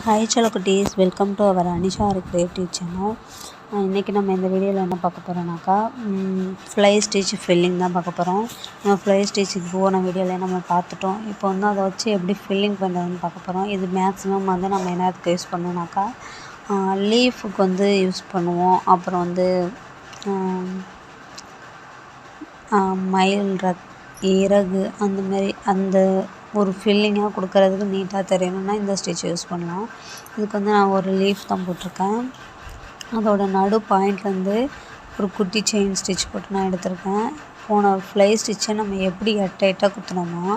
Hi குட்டீஸ் welcome to our Anisha creative channel இன்றைக்கி நம்ம இந்த வீடியோவில் என்ன பார்க்க போகிறோம்னாக்கா ஃப்ளை ஸ்டிச் ஃபில்லிங் தான் பார்க்க போகிறோம் நம்ம ஃப்ளை ஸ்டிச்சுக்கு போன வீடியோவில் நம்ம பார்த்துட்டோம். இப்போ வந்து அதை வச்சு எப்படி ஃபில்லிங் பண்ணுறதுன்னு பார்க்க போகிறோம் இது மேக்ஸிமம் வந்து நம்ம என்னத்துக்கு யூஸ் பண்ணோம்னாக்கா லீஃபுக்கு வந்து யூஸ் பண்ணுவோம். அப்புறம் வந்து மயில் ரக் இறகு அந்த மாதிரி அந்த ஒரு ஃபில்லிங்காக கொடுக்கறதுக்கு நீட்டாக தெரியணும்னா இந்த ஸ்டிச் யூஸ் பண்ணலாம். இதுக்கு வந்து நான் ஒரு லீஃப் தான் போட்டிருக்கேன். அதோட நடு பாயிண்ட்லேருந்து ஒரு குட்டி செயின் ஸ்டிச் போட்டு நான் எடுத்திருக்கேன். போன ஃப்ளை ஸ்டிச்சை நம்ம எப்படி எட்டைட்டாக எட்ட குத்தினோமோ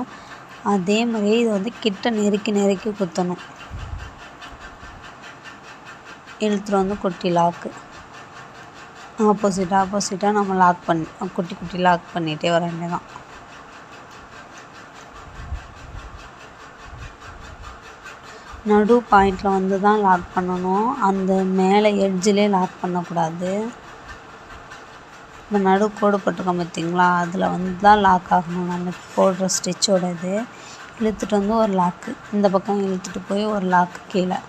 அதே மாதிரியே இதை வந்து கிட்ட நெருக்கி நெருக்கி குத்தணும். இழுத்துட்டு வந்து குட்டி லாக்கு ஆப்போசிட் ஆப்போசிட்டாக நம்ம லாக் பண்ணி குட்டி குட்டி லாக் பண்ணிகிட்டே வர வேண்டியதான் நடு பாயிண்டில் வந்து தான் லாக் பண்ணணும். அந்த மேலே எட்ஜிலே லாக் பண்ணக்கூடாது. இப்போ நடு கோடு போட்டிருக்கோம் பார்த்தீங்களா அதில் வந்து தான் லாக் ஆகணும். நம்ம போடுற ஸ்டிச்சோட இது இழுத்துட்டு வந்து ஒரு லாக்கு இந்த பக்கம் இழுத்துட்டு போய் ஒரு லாக்கு கீழே.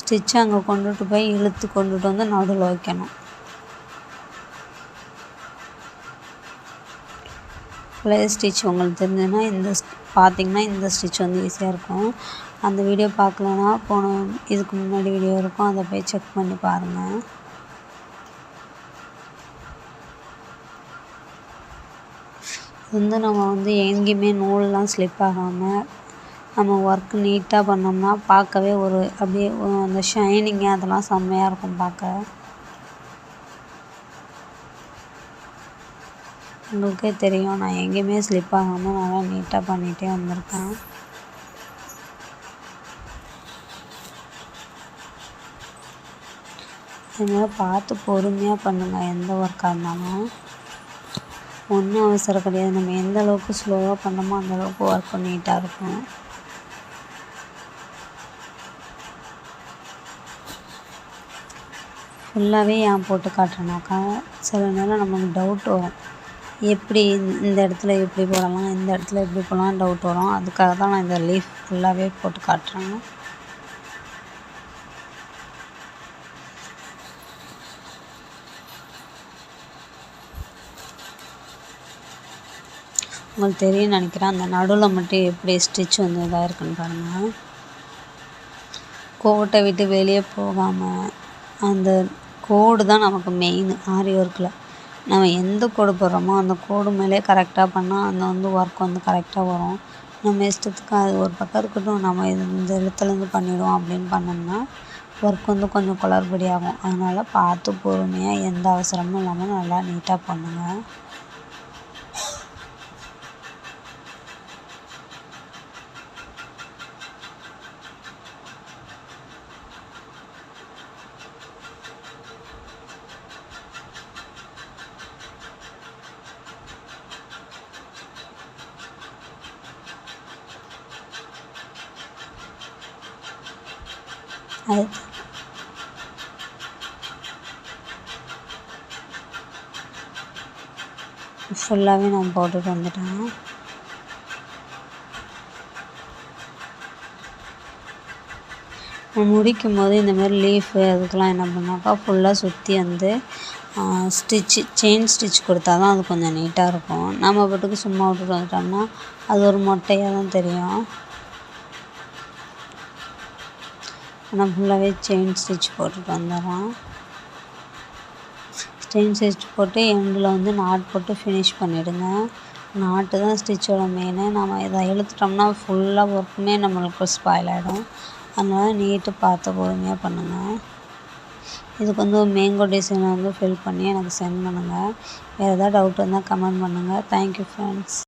ஸ்டிச்சை அங்கே கொண்டுட்டு போய் இழுத்து கொண்டுட்டு வந்து நடுவில் வைக்கணும். ப்ளே ஸ்டிச் உங்களுக்கு தெரிஞ்சதுன்னா இந்த பார்த்திங்கன்னா இந்த ஸ்டிச் வந்து ஈஸியாக இருக்கும். அந்த வீடியோ பார்க்கலன்னா போன இதுக்கு முன்னாடி வீடியோ இருக்கும். அதை போய் செக் பண்ணி பாருங்கள் வந்து நம்ம வந்து எங்கேயுமே நூலெலாம் ஸ்லிப் ஆகாமல் நம்ம ஒர்க் நீட்டாக பண்ணோம்னா பார்க்கவே ஒரு அப்படியே அந்த ஷைனிங்கு அதெல்லாம் செம்மையாக இருக்கும் பார்க்க. உங்களுக்கே தெரியும். நான் எங்கேயுமே ஸ்லிப் ஆகாமல் நல்லா நீட்டாக பண்ணிகிட்டே வந்திருக்கேன். இதனால் பார்த்து பொறுமையாக பண்ணுங்கள் எந்த ஒர்க்காக இருந்தாலும். ஒன்றும் அவசரம் கிடையாது. நம்ம எந்த அளவுக்கு ஸ்லோவாக பண்ணோமோ அந்தளவுக்கு ஒர்க் நீட்டாக இருக்கும். ஃபுல்லாகவே ஏன் போட்டு காட்டுறேனாக்கா சில நேரம் நமக்கு டவுட் வரும். எப்படி இந்த இடத்துல எப்படி போடலாம் இந்த இடத்துல எப்படி போடலாம் டவுட் வரும். அதுக்காக தான் நான் இந்த லீஃப் ஃபுல்லாகவே போட்டு காட்டுறேன் உங்களுக்கு தெரியும் நினைக்கிறேன் அந்த நடுவில் மட்டும் எப்படி ஸ்டிச் வந்து இதாக இருக்குன்னு பாருங்கள் கோட்டை விட்டு வெளியே போகாமல் அந்த கோடு தான் நமக்கு மெயின் ஆரி ஒர்க்கில் நம்ம எந்த கோடு போடுறோமோ அந்த கோடு மேலே கரெக்டாக பண்ணால் அந்த வந்து ஒர்க் வந்து கரெக்டாக வரும். நம்ம இஷ்டத்துக்கு அது ஒரு பக்கம் இருக்கட்டும் நம்ம இது இந்த எழுத்துலேருந்து பண்ணிவிடுவோம் அப்படின்னு பண்ணோம்னா ஒர்க் வந்து கொஞ்சம் குளறுபடி ஆகும் அதனால் பார்த்து பொறுமையாக எந்த அவசரமும் இல்லாமல் நல்லா நீட்டாக பண்ணுங்கள் அது ஃபுல்லாகவே நான் போட்டுட்டு வந்துட்டேன். முடிக்கும் போது இந்த மாதிரி லீஃபு அதுக்கெலாம் என்ன பண்ணாக்கா ஃபுல்லாக சுற்றி வந்து ஸ்டிச்சு செயின் ஸ்டிச் கொடுத்தா தான் அது கொஞ்சம் நீட்டாக இருக்கும். நம்ம பாட்டுக்கு சும்மா விட்டுட்டு வந்துட்டோம்னா அது ஒரு மொட்டையாக தான் தெரியும். ஆனால் ஃபுல்லாகவே செயின் ஸ்டிச் போட்டுட்டு வந்துடுறோம் செயின் ஸ்டிச் போட்டு எண்டில் வந்து நாட் போட்டு ஃபினிஷ் பண்ணிவிடுங்க நாட்டு தான் ஸ்டிச்சோட மெயினு நம்ம இதை இழுத்துட்டோம்னா ஃபுல்லாக ஒர்க்குமே நம்மளுக்கு ஸ்பாயில் ஆகிடும் அதனால் நீட்டு பார்த்து பொறுமையாக பண்ணுங்கள் இதுக்கு வந்து ஒரு மேங்கோ டிசைனை வந்து ஃபில் பண்ணி எனக்கு சென்ட் பண்ணுங்கள் வேறு எதாவது டவுட் இருந்தால் கமெண்ட் பண்ணுங்கள் தேங்க்யூ ஃப்ரெண்ட்ஸ்